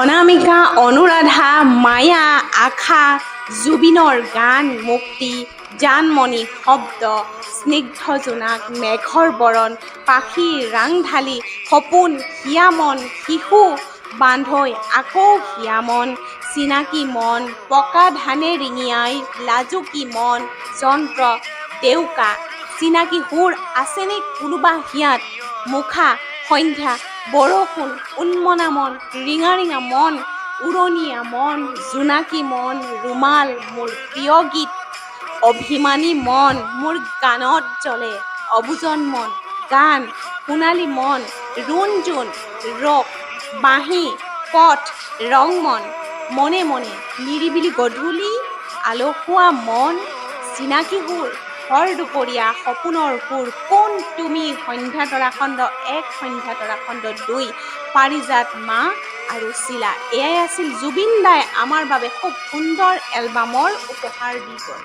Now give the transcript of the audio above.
অনামিকা অনুৰাধা মায়া আশা জুবিনৰ গান, মুক্তি, জানমণি, শব্দ, স্নিগ্ধ জোনাক, মেঘৰ বৰণ পাখিৰ ৰাংঢালি, সপোন, হিয়ামন, শিশু, বান্ধৈ, আকৌ হিয়ামন, চিনাকি মন, পকা ধানে ৰিঙিয়াই, লাজুকী মন, যন্ত্ৰ ডেউকা চিনাকি সুৰ আছেনে কোনোবা হিয়াত, মুখা সন্ধ্যা বৰষুণ উন্মনা মন ৰিঙা ৰিঙা মন উৰণীয়া মন, জোনাকী মন ৰুমাল মোৰ প্ৰিয় গীত, অভিমানী মন মোৰ গানত জ্বলে অবুজন মন, গান সোণালী মন ৰুণ জোন ৰস, বাঁহী, পথ ৰংমন মনে মনে নিৰিবিলি গধূলি, আলসুৱা মন, চিনাকি সুৰ ভৰ দুপৰীয়া সপোনৰ সুৰ কোন তুমি সন্ধ্যা তৰাখণ্ড এক, সন্ধ্যা তৰাখণ্ড দুই? পাৰিজাত মা আৰু চিলা, এয়াই আছিল জুবিন দাই আমাৰ বাবে খুব সুন্দৰ এলবামৰ উপহাৰ দি গ'ল।